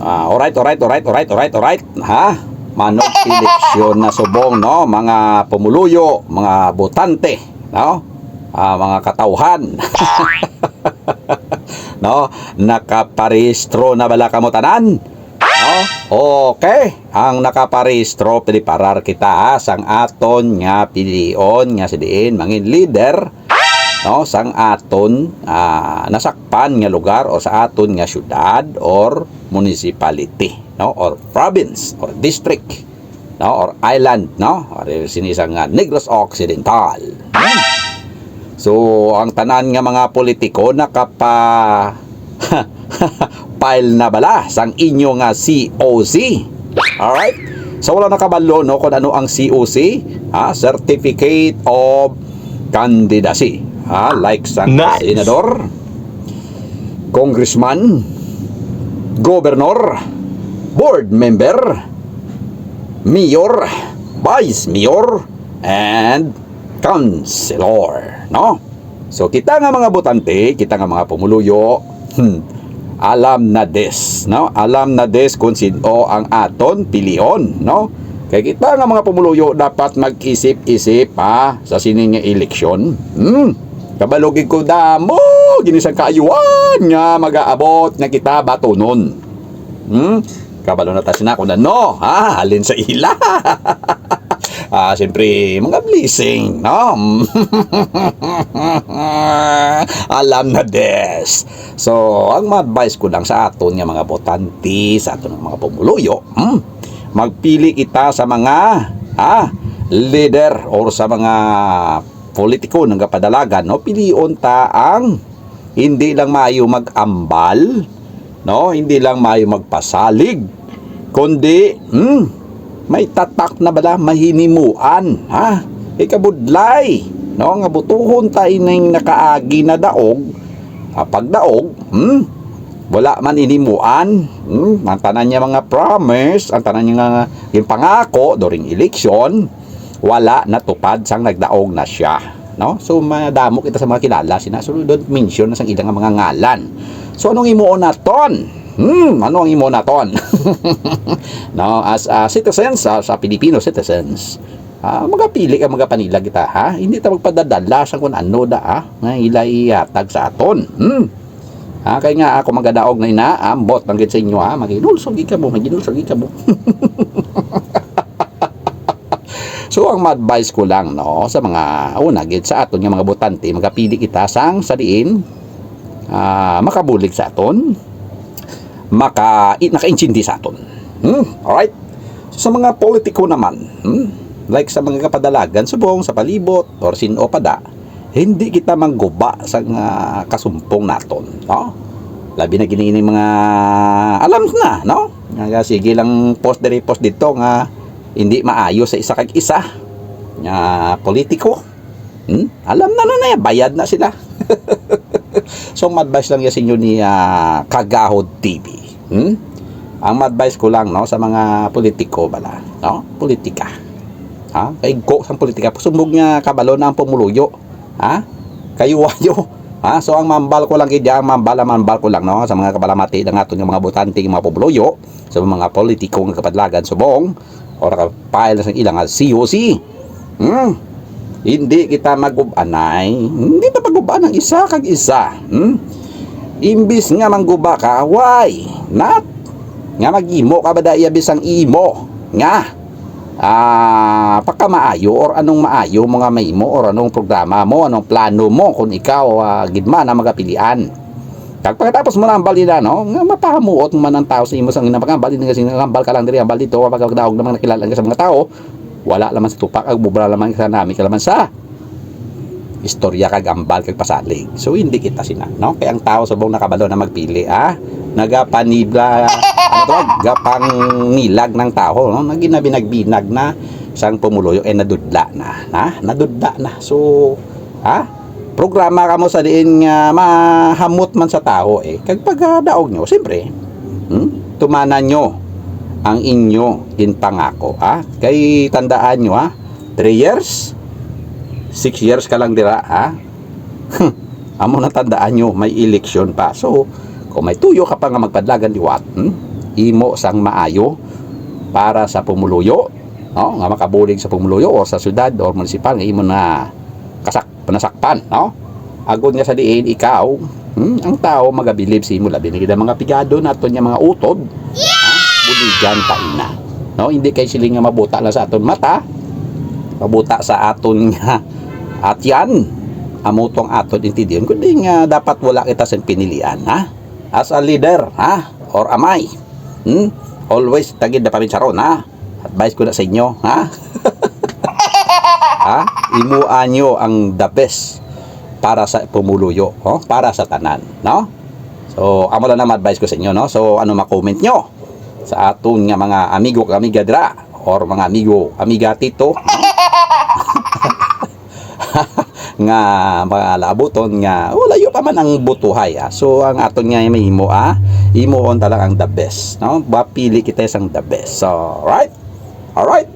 Ah, alright, alright, alright, alright, alright, alright. Ha? Manok eleksyon na subong, no? Mga pumuluyo, mga botante, no? Ah, mga katauhan. no? Nakaparehistro na bala kamo tanan? No? Okay. Ang nakaparehistro pili parar kita ha, sang aton nga pilion nga sidiin mangin leader no? Sang aton ah, nasakpan nga lugar o sa aton nga syudad or municipality no? Or province or district no? Or island no? Or sinisang nga Negros Occidental. Hmm. so ang tanan nga mga politiko nakapa file na bala sang inyo nga COC alright? So wala nakabalo no? Kung ano ang COC ha Certificate of Candidacy ha like sang Nice. senador congressman governor board member mayor vice mayor and councilor no? So kita nga mga botante kita nga mga pumuluyo hmm, alam na des no? Alam na des kung sino ang aton pilion no? Kaya kita nga mga pumuluyo dapat mag-isip-isip ha sa sining eleksyon hmm kabalogig ko damo ginisang kaayuan nga mag-aabot nga kita batunon hmm? Kabalo na tayo na kung ano? Ha? Halin sa ila? Ah, siyempre, mga blessing, no? Alam na des. So, ang ma-advise ko lang sa aton nga mga botante, sa aton mga pumuluyo, hmm, magpili kita sa mga ah, leader or sa mga politiko ng kapadalagan, no? Pilion ta ang hindi lang maayo mag-ambal, no? Hindi lang maayo magpasalig, kundi, hmm, may tatak na bala mahinimuan ha ikabudlay no nga butuhon ta ining nakaagi na daog ah, pagdaog hmm wala man inimuan hmm, ang tanan niya mga promise ang tanan niya nga pangako during election wala natupad sang nagdaog na siya no so madamo kita sa mga kilala sina so don't mention na sang ilang mga ngalan so anong imuon naton Hmm, ano ang imo naton? no, as uh, citizens sa, sa Filipino citizens, ah magapili ka magapanila kita ha. Hindi ta magpadadala sa kung ano da ha, nga ila ihatag sa aton. Hmm. Ha, kaya nga ako magadaog na inaambot ng sa inyo ha, maginulsog ka mo, maginulsog ka mo. So ang ma-advise ko lang no sa mga una gid sa aton nga mga botante magapili kita sang saliin ah makabulig sa aton maka nakaintindi sa aton. Hmm? Alright? So, sa mga politiko naman, hmm? like sa mga kapadalagan, subong sa palibot or sino pada, hindi kita mangguba sa nga kasumpong naton. No? Labi na gini mga alam na, no? Nga sige lang post diri post dito nga hindi maayo sa isa kag isa nga politiko. Hmm? Alam na na na, bayad na sila. so, ma-advise lang yan sa inyo ni ah, Kagahod TV. Hmm? Ang ma-advise ko lang no, sa mga politiko bala, no? Politika. Ha? Kay go sa politika. Sumbog nga kabalo na ang pumuluyo. Ha? Kayo wayo. Ha? So ang mambal ko lang kidya, ang mambal ang mambal ko lang no sa mga kabalamati ng aton nga mga botante nga mga pumuluyo, sa mga politiko nga kapadlagan subong or kapile sa ilang COC. Hmm? Hindi kita magubanay. Hindi ta maguban ang isa kag isa. Hmm? Imbis nga mangguba ka, why? Not. Nga magimo ka ba daya bisang imo? Nga. Ah, pagka maayo or anong maayo mga maimo or anong programa mo, anong plano mo kung ikaw uh, gidma na magapilian. Kag pagkatapos mo na ang balida, no? Nga mapahamuot man ang tao sa imo sang napakambal din kasi ngambal ka lang diri ambal dito kapag daog namang nakilala ka sa mga tao, wala laman sa tupak ag bubra laman sa nami ka laman sa istorya kag ambal kag pasalig. So hindi kita sina, no? Kaya ang tao subong nakabalo na magpili, ah. Nagapanibla ano to? Gapang nilag ng tao, no? Naginabinag-binag na sang pumuloyo eh nadudla na, na? Nadudla na. So, ah, programa ka mo sa diin nga mahamot man sa tao eh. Kag pagdaog nyo, siyempre, hmm? tumanan nyo ang inyo ginpangako, ah. Kay tandaan nyo, ah, 3 years, 6 years ka lang dira, ha? Amo na tandaan nyo, may election pa. So, kung may tuyo ka pa nga magpadlagan diwat, hmm? imo sang maayo para sa pumuluyo no nga makabulig sa pumuluyo o sa syudad o munisipal nga imo na panasakpan no? Agod nga sa diin ikaw hmm, ang tao magabilib sa imo labi na gid ang mga pigado naton nga mga utod. Ha? Buligan ta ina. No? Hindi kay sila nga mabuta lang sa aton mata. Mabuta sa aton nga at yan amutong aton intindihan. Kundi nga dapat wala kita sa pinilian ha? As a leader ha? Or am I hmm? always tagid na paminsaron ha? Advice ko na sa inyo ha imuan nyo ang the best para sa pumuluyo oh? para sa tanan no? So amo lang na advice ko sa inyo no? So ano ma-comment nyo sa aton nga mga amigo amiga dra or mga amigo amiga tito? Nga mga labuton nga wala yo pa man ang butuhay ah. so ang aton nga may imo ah imo on talaga ang the best no? Bapili kita sang the best. So right alright